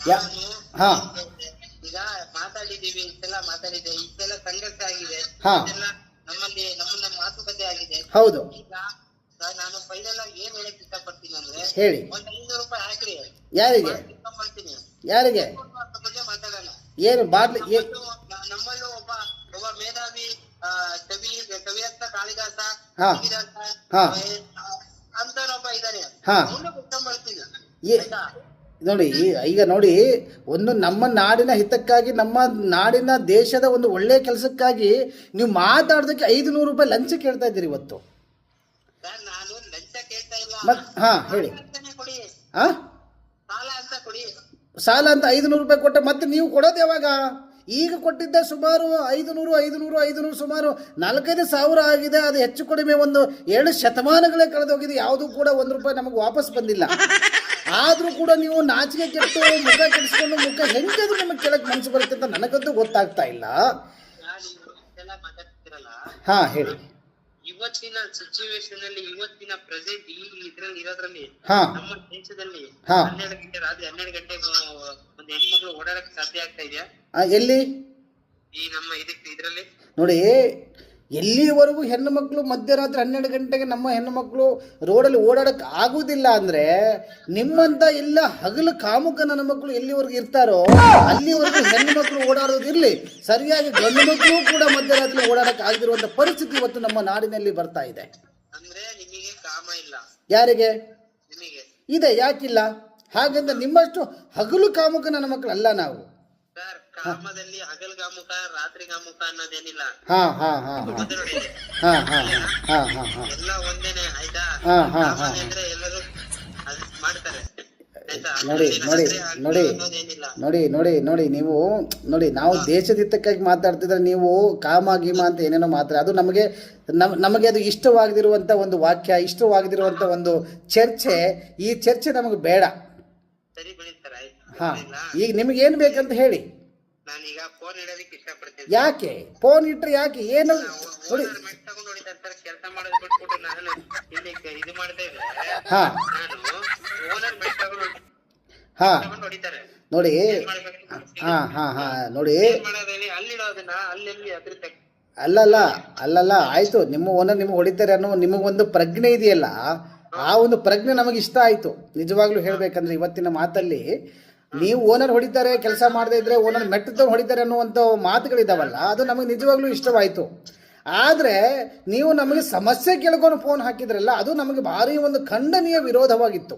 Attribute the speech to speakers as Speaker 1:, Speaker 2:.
Speaker 1: ಹಾ.
Speaker 2: ಈಗ ಮಾತಾಡಿದೀವಿ ಇಷ್ಟೆಲ್ಲ ಮಾತಾಡಿದೆ ಇಷ್ಟೆಲ್ಲ ಸಂಘರ್ಷ ಆಗಿದೆ
Speaker 1: ಹಾ.
Speaker 2: ನಮ್ಮಲ್ಲಿ ನಮ್ಮನ್ನ ಮಾತುಕತೆ ಆಗಿದೆ.
Speaker 1: ಹೌದು.
Speaker 2: ಈಗ ನಾನು ಫೈನಲ್ ಆಗಿ ಏನ್ ಹೇಳಕ್ ಇಷ್ಟಪಡ್ತೀನಿ ಅಂದ್ರೆ
Speaker 1: ಹೇಳಿ.
Speaker 2: ಒಂದ್ ಐನೂರು ರೂಪಾಯಿ ಹಾಕ್ರಿ.
Speaker 1: ಯಾರಿಗೆ?
Speaker 2: ಮಾಡ್ತೀನಿ
Speaker 1: ಯಾರಿಗೆ?
Speaker 2: ಬಗ್ಗೆ ಮಾತಾಡೋಣ?
Speaker 1: ಏನು ಬಾಟ್ಲಿ
Speaker 2: ನಮ್ಮಲ್ಲೂ ಒಬ್ಬ ಒಬ್ಬ ಮೇಧಾವಿ ಕವಿ ಕವಿಯತ್ತ ಕಾಳಿದಾಸ
Speaker 1: ಹಾ.
Speaker 2: ಒಬ್ಬ
Speaker 1: ಹಾ.
Speaker 2: ಇಷ್ಟ ಇದ್ದಾನೆ
Speaker 1: ಹಾ. ನೋಡಿ ಈಗ ನೋಡಿ ಒಂದು ನಮ್ಮ ನಾಡಿನ ಹಿತಕ್ಕಾಗಿ ನಮ್ಮ ನಾಡಿನ ದೇಶದ ಒಂದು ಒಳ್ಳೆಯ ಕೆಲಸಕ್ಕಾಗಿ ನೀವು ಮಾತಾಡೋದಕ್ಕೆ ಐದು ನೂರು ರೂಪಾಯಿ ಲಂಚ ಕೇಳ್ತಾ ಇದ್ದೀರಿ ಇವತ್ತು. ಹಾ ಹೇಳಿ. ಆ?
Speaker 2: ಸಾಲ ಅಂತ ಕೊಡಿ.
Speaker 1: ಸಾಲ ಅಂತ ಐದು ನೂರು ರೂಪಾಯಿ ಕೊಟ್ಟೆ ಮತ್ತೆ ನೀವು ಕೊಡೋದು ಯಾವಾಗ? ಈಗ ಕೊಟ್ಟಿದ್ದ ಸುಮಾರು ಐದು ನೂರು ಐದು ನೂರು ಐದು ನೂರು ಸುಮಾರು ನಾಲ್ಕೈದು ಸಾವಿರ ಆಗಿದೆ. ಅದು ಹೆಚ್ಚು ಕಡಿಮೆ ಒಂದು ಎರಡು ಶತಮಾನಗಳೇ ಕಳೆದೋಗಿದೆ. ಯಾವುದೂ ಕೂಡ ಒಂದು ರೂಪಾಯಿ ನಮಗೆ ವಾಪಸ್ ಬಂದಿಲ್ಲ. ಆದರೂ ಕೂಡ ನೀವು ನಾಚಿಕೆ ಕೆಟ್ಟು ಮುಖ ಕೆಡಿಸ್ಕೊಂಡು ಮುಖ ಹೆಂಗದು ನಿಮಗೆ ಕೆಳಕ್ ಮನಸ್ಸು ಬರುತ್ತೆ ಅಂತ ನನಗಂತೂ ಗೊತ್ತಾಗ್ತಾ ಇಲ್ಲ. ಹಾ ಹೇಳಿ.
Speaker 2: ಇವತ್ತಿನ ಸಿಚುವೇಶನ್ ಅಲ್ಲಿ ಇವತ್ತಿನ ಪ್ರೆಸೆಂಟ್ ಈ ಇದ್ರಲ್ಲಿ ಇರೋದ್ರಲ್ಲಿ ನಮ್ಮ ದೇಶದಲ್ಲಿ. ಹನ್ನೆರಡು ಗಂಟೆ ರಾತ್ರಿ ಹನ್ನೆರಡು ಗಂಟೆಗೆ ಒಂದು ಹೆಣ್ಮಗಳು ಓಡಾಡಕ್ ಸಾಧ್ಯ ಆಗ್ತಾ ಇದೆಯಾ?
Speaker 1: ಎಲ್ಲಿ?
Speaker 2: ಈ ನಮ್ಮ ಇದಕ್ಕೆ ಇದ್ರಲ್ಲಿ?
Speaker 1: ನೋಡಿ ಎಲ್ಲಿವರೆಗೂ ಹೆಣ್ಣು ಮಕ್ಕಳು ಮಧ್ಯರಾತ್ರಿ ಹನ್ನೆರಡು ಗಂಟೆಗೆ ನಮ್ಮ ಹೆಣ್ಣು ಮಕ್ಕಳು ರೋಡಲ್ಲಿ ಓಡಾಡಕ್ಕೆ ಆಗುವುದಿಲ್ಲ ಅಂದರೆ ನಿಮ್ಮಂಥ ಇಲ್ಲ ಹಗಲು ಕಾಮುಕ ನನ್ನ ಮಕ್ಕಳು ಎಲ್ಲಿವರೆಗೂ ಇರ್ತಾರೋ ಅಲ್ಲಿವರೆಗೂ ಹೆಣ್ಣು ಮಕ್ಕಳು ಓಡಾಡೋದಿರಲಿ ಸರಿಯಾಗಿ ಗಂಡು ಮಕ್ಕಳು ಕೂಡ ಮಧ್ಯರಾತ್ರಿ ಓಡಾಡಕ್ಕೆ ಆಗದಿರುವಂಥ ಪರಿಸ್ಥಿತಿ ಇವತ್ತು ನಮ್ಮ ನಾಡಿನಲ್ಲಿ ಬರ್ತಾ ಇದೆ. ಯಾರಿಗೆ? ಇದೆ ಯಾಕಿಲ್ಲ? ಹಾಗಂತ ನಿಮ್ಮಷ್ಟು ಹಗಲು ಕಾಮುಕ ನನ್ನ ಮಕ್ಕಳು ಅಲ್ಲ ನಾವು.
Speaker 2: ಸರ್ ಕಾಮದಲ್ಲಿ ಹಗಲ್ಗಾಮುಖ ರಾತ್ರಿಗಾಮುಖ ಅನ್ನೋದೇನಿಲ್ಲ.
Speaker 1: ಹಾಂ ಹಾಂ ಹಾಂ ಹಾಂ.
Speaker 2: ಮೊದಲು ನೋಡಿ,
Speaker 1: ಹಾಂ ಹಾಂ ಹಾಂ ಹಾಂ ಹಾಂ
Speaker 2: ಎಲ್ಲ ಒಂದೇನೆ ಆಯ್ತಾ?
Speaker 1: ಹಾ, ಹಾ, ಹಾ.
Speaker 2: ಕಾಮನೆ ಅಂದ್ರೆ ಎಲ್ಲರೂ ಅದ್ ಮಾಡ್ತಾರೆ. ಆಯ್ತಾ?
Speaker 1: ನೋಡಿ
Speaker 2: ಅದ್ರಲ್ಲಿ
Speaker 1: ನೋಡಿ
Speaker 2: ರಾತ್ರಿ ಹಗಲು
Speaker 1: ನೋಡಿ.
Speaker 2: ಅನ್ನೋದೇನಿಲ್ಲ.
Speaker 1: ನೋಡಿ ನೋಡಿ ನೋಡಿ ನೀವು ನೋಡಿ ನಾವು ದೇಶದಿತ್ತಕ್ಕಾಗಿ ಮಾತಾಡ್ತಿದ್ರೆ ನೀವು ಕಾಮ ಗೀಮ ಅಂತ ಏನೇನೋ ಮಾತ್ರ. ಅದು ನಮಗೆ ನಮ್ ನಮಗೆ ಅದು ಇಷ್ಟವಾಗದಿರುವಂಥ ಒಂದು ವಾಕ್ಯ ಇಷ್ಟವಾಗದಿರುವಂಥ ಒಂದು ಚರ್ಚೆ. ಈ ಚರ್ಚೆ ನಮಗೆ ಬೇಡ.
Speaker 2: ಸರಿ
Speaker 1: ಹಾಂ. ಈಗ ನಿಮ್ಗೆ ಏನ್ ಬೇಕಂತ ಹೇಳಿ.
Speaker 2: ನಾನೀಗ ಫೋನ್ ಇಡೋದಕ್ಕೆ ಇಷ್ಟಪಡ್ತೀನಿ
Speaker 1: ಯಾಕೆ? ಫೋನ್ ಇಟ್ಟರೆ ಯಾಕೆ? ಏನು ನೋಡಿ.
Speaker 2: ತಗೊಂಡು ಹೊಡಿತಾರೆ ಸರ್. ಕೆಲಸ ಮಾಡೋದು ಬಿಟ್ಬಿಟ್ಟು ನಾನು ಇಲ್ಲಿ ಇದು ಮಾಡ್ತಾ ಇದ್ರೆ
Speaker 1: ಹಾ.
Speaker 2: ನಾನು ಓನರ್ ಮೆಟ್ ತಗೊಂಡು ಹೊಡಿ-
Speaker 1: ಹಾಂ.
Speaker 2: ತಗೊಂಡು ಹೊಡಿತಾರೆ.
Speaker 1: ನೋಡಿ. ಹಾ ಹಾ ಹಾಂ ನೋಡಿ.
Speaker 2: ಅಲ್ಲಿಡೋದನ್ನ ಅದ್ರ
Speaker 1: ಅಲ್ಲಲ್ಲ ಅಲ್ಲಲ್ಲ ಆಯ್ತು. ನಿಮ್ಮ ಓನರ್ ನಿಮ್ಗೆ ಹೊಡಿತಾರೆ ಅನ್ನೋ ನಿಮಗೊಂದು ಪ್ರಜ್ಞೆ ಇದೆಯಲ್ಲ. ಆ ಒಂದು ಪ್ರಜ್ಞೆ ನಮಗೆ ಇಷ್ಟ ಆಯ್ತು. ನಿಜವಾಗ್ಲೂ ಹೇಳಬೇಕಂದ್ರೆ ಇವತ್ತಿನ ಮಾತಲ್ಲಿ ನೀವು ಓನರ್ ಹೊಡಿತಾರೆ, ಕೆಲಸ ಮಾಡದೇ ಇದ್ರೆ ಓನರ್ ಮೆಟ್ಟದವ್ರು ಹೊಡಿತಾರೆ ಅನ್ನುವಂಥ ಮಾತುಗಳಿದಾವಲ್ಲ, ಅದು ನಮಗೆ ನಿಜವಾಗ್ಲೂ ಇಷ್ಟವಾಯಿತು. ಆದ್ರೆ ನೀವು ನಮಗೆ ಸಮಸ್ಯೆ ಕೇಳ್ಕೊಂಡು ಫೋನ್ ಹಾಕಿದ್ರಲ್ಲ, ಅದು ನಮಗೆ ಭಾರಿ ಒಂದು ಖಂಡನೀಯ ವಿರೋಧವಾಗಿತ್ತು.